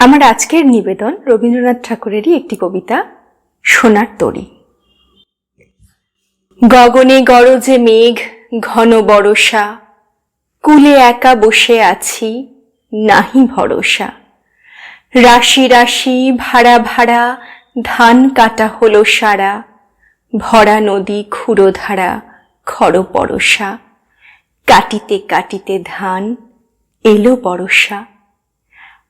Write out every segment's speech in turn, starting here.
আমার আজকের নিবেদন রবীন্দ্রনাথ ঠাকুরেরই একটি কবিতা, সোনার তরী। গগনে গরজে মেঘ, ঘন বরষা, কুলে একা বসে আছি, নাহি ভরসা। রাশি রাশি ভাড়া ভাড়া, ধান কাটা হলো সারা, ভরা নদী ক্ষুরোধারা খর পরশা কাটিতে কাটিতে ধান, এলো বরষা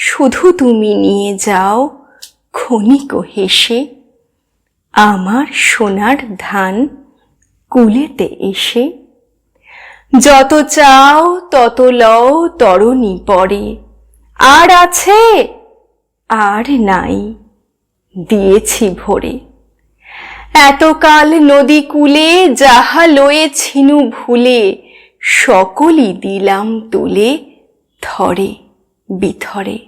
শুধু তুমি নিয়ে যাও, ক্ষণিক হেসে। আমার সোনার ধান কুলেতে এসে। যত চাও, তত লও, তরণী পরে। আর আছে, আর নাই, দিয়েছি ভরে। এতকাল নদী কূলে যাহা লয়ে ছিনু ভুলে, সকলই দিলাম তুলে থরে বিথরে।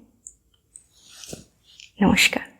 নমস্কার।